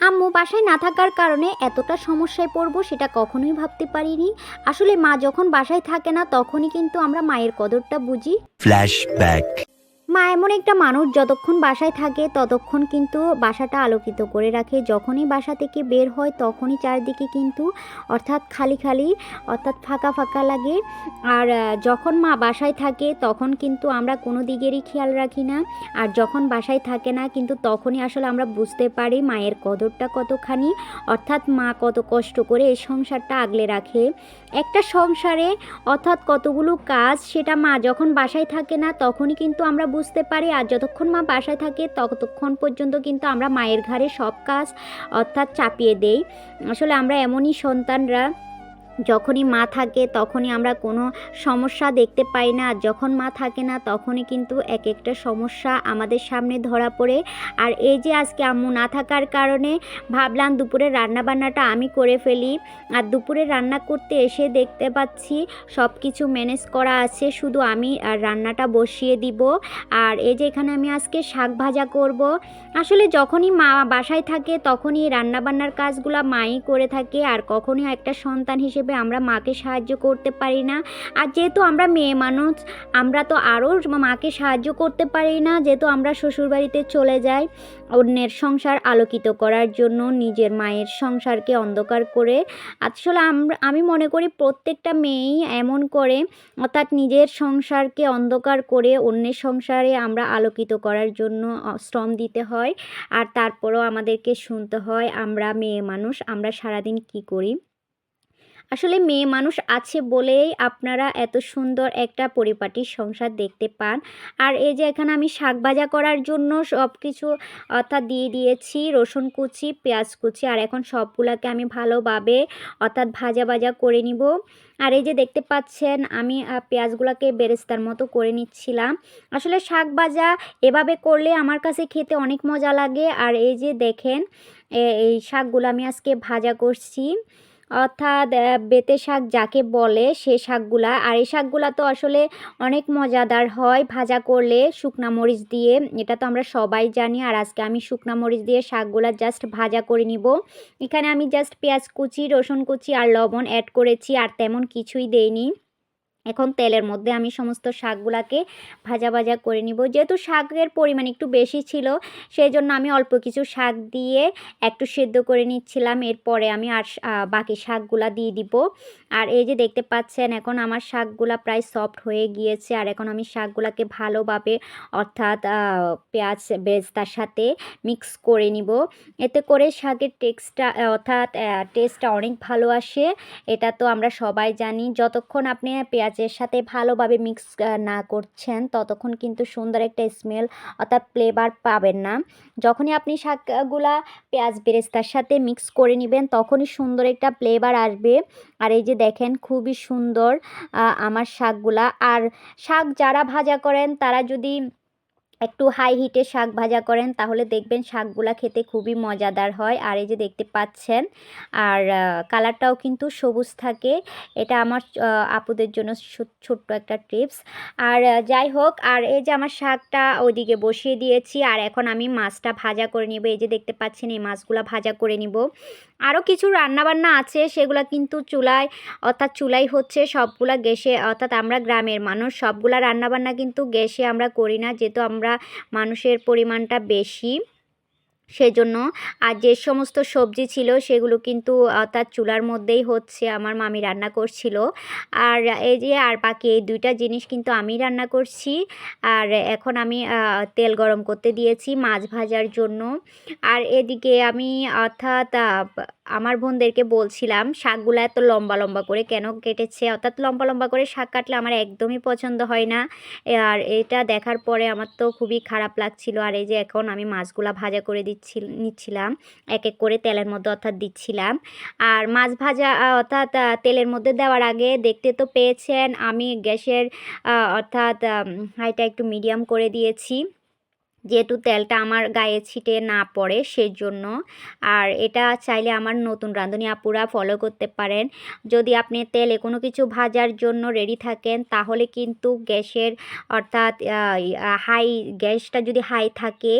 আম্মু বাসায় না থাকার কারণে এতটা সমস্যায় পড়ব সেটা কখনোই ভাবতে পারিনি আসলে মা যখন বাসায় থাকে না, তখনই কিন্তু আমরা মায়ের কদরটা বুঝি Flashback. মা, এমন একটা মানুষ যতক্ষণ বাসায় থাকে, ততক্ষণ কিন্তু বাসাটা আলোকিত করে রাখে। যখনই বাসা থেকে বের হয়, তখনই চারদিকে কিন্তু অর্থাৎ খালি খালি, অর্থাৎ ফাঁকা ফাঁকা লাগে। আর যখন মা বাসায় থাকে, তখন কিন্তু আমরা কোনো দিকেরই খেয়াল রাখি না। আর যখন বাসায় থাকে না, কিন্তু তখনই আসলে আমরা বুঝতে পারি মায়ের কদরটা কতখানি, অর্থাৎ মা কত কষ্ট করে এই সংসারটা আগলে রাখে। একটা সংসারে অর্থাৎ কতগুলো কাজ, সেটা মা যখন বাসায় থাকে না, তখনই কিন্তু আমরা বুঝতে পারি আর যতক্ষণ মা বাসায় থাকে, ততক্ষণ পর্যন্ত কিন্তু আমরা মায়ের ঘাড়ে সব কাজ অর্থাৎ চাপিয়ে দেই। আসলে আমরা এমনই সন্তানরা যখনই মা থাকে তখনই আমরা কোনো সমস্যা দেখতে পাই না। আর যখন মা থাকে না তখনই কিন্তু এক একটা সমস্যা আমাদের সামনে ধরা পড়ে। আর এই যে আজকে আম্মু না থাকার কারণে ভাবলাম দুপুরে রান্নাবান্নাটা আমি করে ফেলি। আর দুপুরে রান্না করতে এসে দেখতে পাচ্ছি সব কিছু ম্যানেজ করা আছে। শুধু আমি আর রান্নাটা বসিয়ে দিব। আর এই যে এখানে আমি আজকে শাক ভাজা করব। আসলে যখনই মা বাসায় থাকে তখনই রান্নাবান্নার কাজগুলো মাই করে থাকে। আর কখনই একটা সন্তান হিসেবে আমরা মাকে সাহায্য করতে পারি না। আর যেহেতু আমরা মেয়ে মানুষ, আমরা তো আরও মাকে সাহায্য করতে পারি না, যেহেতু আমরা শ্বশুরবাড়িতে চলে যাই অন্যের সংসার আলোকিত করার জন্য, নিজের মায়ের সংসারকে অন্ধকার করে। আসলে আমরা, আমি মনে করি প্রত্যেকটা মেয়েই এমন করে, অর্থাৎ নিজের সংসারকে অন্ধকার করে অন্যের সংসারে আমরা আলোকিত করার জন্য শ্রম দিতে হয়। আর তারপরেও আমাদেরকে শুনতে হয়, আমরা মেয়ে মানুষ, আমরা সারাদিন কি করি? আসলে মেয়ে মানুষ আছে বলেই আপনারা এত সুন্দর একটা পরিপাটির সংসার দেখতে পান। আর এই যে এখানে আমি শাক ভাজা করার জন্য সব কিছু অর্থাৎ দিয়ে দিয়েছি, রসুন কুচি, পেঁয়াজ কুচি, আর এখন সবগুলোকে আমি ভালোভাবে অর্থাৎ ভাজা ভাজা করে নিব। আর এই যে দেখতে পাচ্ছেন, আমি পেঁয়াজগুলোকে বেরেস্তার মতো করে নিচ্ছিলাম। আসলে শাক ভাজা এভাবে করলে আমার কাছে খেতে অনেক মজা লাগে। আর এই যে দেখেন এই শাকগুলো আমি আজকে ভাজা করছি। অর্থাৎ বেতে শাক যাকে বলে সে শাকগুলা। আর এই শাকগুলা তো আসলে অনেক মজাদার হয় ভাজা করলে শুকনা মরিচ দিয়ে, এটা তো আমরা সবাই জানি। আর আজকে আমি শুকনা মরিচ দিয়ে শাকগুলা জাস্ট ভাজা করে নিব। এখানে আমি জাস্ট পেঁয়াজ কুচি, রসুন কুচি আর লবণ অ্যাড করেছি, আর তেমন কিছুই দেইনি। এখন তেলের মধ্যে আমি সমস্ত শাকগুলাকে ভাজা ভাজা করে নিব। যেহেতু শাকের পরিমাণ একটু বেশি ছিল সেই জন্য আমি অল্প কিছু শাক দিয়ে একটু সেদ্ধ করে নিচ্ছিলাম। এরপরে আমি আর বাকি শাকগুলা দিয়ে দিব। আর এই যে দেখতে পাচ্ছেন, এখন আমার শাকগুলা প্রায় সফট হয়ে গিয়েছে। আর এখন আমি শাকগুলাকে ভালোভাবে, অর্থাৎ পেঁয়াজ বেরেস্তার সাথে মিক্স করে নিব। এতে করে শাকের টেক্সটা অর্থাৎ টেস্টটা অনেক ভালো আসে। এটা তো আমরা সবাই জানি। যতক্ষণ আপনি পেঁয়াজের সাথে ভালোভাবে মিক্স না করছেন, ততক্ষণ কিন্তু সুন্দর একটা স্মেল অর্থাৎ ফ্লেভার পাবেন না। যখনই আপনি শাকগুলা পেঁয়াজ বেরেস্তার সাথে মিক্স করে নেবেন, তখনই সুন্দর একটা ফ্লেভার আসবে। আর এই যে দেখেন, খুবই সুন্দর আমার শাকগুলা। আর শাক যারা ভাজা করেন, তারা যদি একটু হাই হিটে শাক ভাজা করেন, তাহলে দেখবেন শাকগুলা খেতে খুবই মজাদার হয়। আর এই যে দেখতে পাচ্ছেন, আর কালারটাও কিন্তু সবুজ থাকে। এটা আমার আপুদের জন্য ছোট্ট একটা টিপস আর যাই হোক, আর এই যে আমার শাকটা ওইদিকে বসিয়ে দিয়েছি, আর এখন আমি মাছটা ভাজা করে নিব। এই যে দেখতে পাচ্ছেন, এই মাছগুলা ভাজা করে নিব। আরও কিছু রান্নাবান্না আছে, সেগুলো কিন্তু চুলায়, অর্থাৎ চুলাই হচ্ছে সবগুলা গ্যাসে, অর্থাৎ আমরা গ্রামের মানুষ, সবগুলা রান্নাবান্না কিন্তু গ্যাসে আমরা করি না, যেহেতু আমরা মানুষের পরিমাণটা বেশি। সেজন্য আর যে সমস্ত সবজি ছিল সেগুলো কিন্তু তার চুলার মধ্যেই হচ্ছে আমার মামি রান্না করছিল। আর এই যে, আর বাকি এই দুইটা জিনিস কিন্তু আমি রান্না করছি। আর এখন আমি তেল গরম করতে দিয়েছি মাছ ভাজার জন্য। আর এদিকে আমি অর্থাৎ আমার বোনদেরকে বলছিলাম, শাকগুলো এত লম্বা লম্বা করে কেন কেটেছে? অর্থাৎ লম্বা লম্বা করে শাক কাটলে আমার একদমই পছন্দ হয় না। আর এটা দেখার পরে আমার তো খুবই খারাপ লাগছিল। আর এই যে এখন আমি মাছগুলা ভাজা করে দিচ্ছি, নিচ্ছিলাম এক এক করে তেলের মধ্যে অর্থাৎ দিচ্ছিলাম। আর মাছ ভাজা অর্থাৎ তেলের মধ্যে দেওয়ার আগে দেখতে তো পেয়েছেন, আমি গ্যাসের অর্থাৎ হাইটা একটু মিডিয়াম করে দিয়েছি। যেহেতু তেলটা আমার গায়ে ছিটে না পড়ে, সেজন্য। আর এটা চাইলে আমার নতুন রাঁধুনি আপুরা ফলো করতে পারেন। যদি আপনি তেলে কোনো কিছু ভাজার জন্য রেডি থাকেন, তাহলে কিন্তু গ্যাসের অর্থাৎ হাই গ্যাসটা যদি হাই থাকে,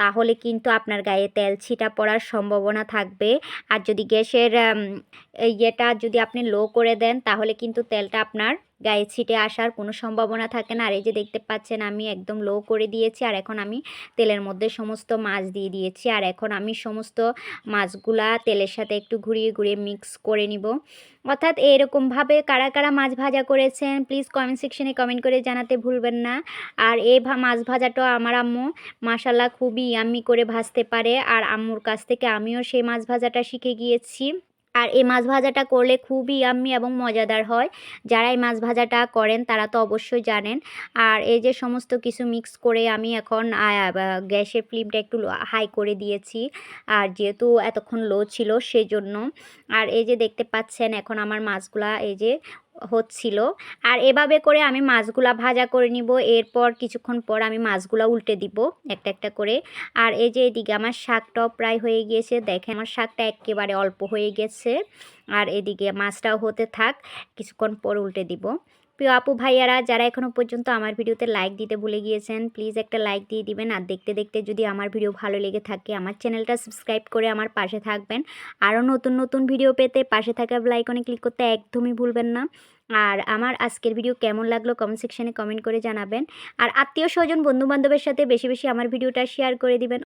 তাহলে কিন্তু আপনার গায়ে তেল ছিটা পড়ার সম্ভাবনা থাকবে। আর যদি গ্যাসের ইয়েটা যদি আপনি লো করে দেন, তাহলে কিন্তু তেলটা আপনার গায়ে ছিটে আসার কোনো সম্ভাবনা থাকে না। আর এই যে দেখতে পাচ্ছেন, আমি একদম লো করে দিয়েছি আর এখন আমি তেলের মধ্যে সমস্ত মাছ দিয়ে দিয়েছি। আর এখন আমি সমস্ত মাছগুলা তেলের সাথে একটু ঘুরিয়ে ঘুরিয়ে মিক্স করে নিব। অর্থাৎ এরকমভাবে কারা কারা মাছ ভাজা করেছেন প্লিজ কমেন্ট সেকশনে কমেন্ট করে জানাতে ভুলবেন না। আর এই মাছ ভাজাটা আমার আম্মু মাশাল্লাহ খুবই ইয়াম্মি করে ভাজতে পারে। আর আম্মুর কাছ থেকে আমিও সেই মাছ ভাজাটা শিখে গিয়েছি। আর এই মাছ ভাজাটা করলে খুবই আমি এবং মজাদার হয়। যারা এই মাছ ভাজাটা করেন, তারা তো অবশ্যই জানেন। আর এই যে সমস্ত কিছু মিক্স করে আমি এখন গ্যাসের ফ্লেমটা একটু হাই করে দিয়েছি। আর যেহেতু এতক্ষণ লো ছিল, সেজন্য। আর এই যে দেখতে পাচ্ছেন, এখন আমার মাছগুলা, এই যে হচ্ছিল। আর এভাবে করে আমি মাছগুলা ভাজা করে নিব। এরপর কিছুক্ষণ পর আমি মাছগুলা উল্টে দিব একটা একটা করে। আর এই যে এদিকে আমার শাকটাও প্রায় হয়ে গিয়েছে। দেখেন আমার শাকটা একেবারে অল্প হয়ে গেছে। আর এদিকে মাছটাও হতে থাক। কিছুক্ষণ পর উল্টে দিব। প্রিয় আপু, ভাইয়ারা, যারা এখনও পর্যন্ত আমার ভিডিওতে লাইক দিতে ভুলে গিয়েছেন প্লিজ একটা লাইক দিয়ে দিবেন। আর দেখতে দেখতে যদি আমার ভিডিও ভালো লেগে থাকে, আমার চ্যানেলটা সাবস্ক্রাইব করে আমার পাশে থাকবেন। আরও নতুন নতুন ভিডিও পেতে পাশে থাকা লাইকনে ক্লিক করতে একদমই ভুলবেন না। আর আমার আজকের ভিডিও কেমন লাগল কমেন্ট সেকশনে কমেন্ট করে জানাবেন। আর আত্মীয় স্বজন বন্ধু বান্ধবের সাথে বেশি বেশি আমার ভিডিওটা শেয়ার করে দিবেন।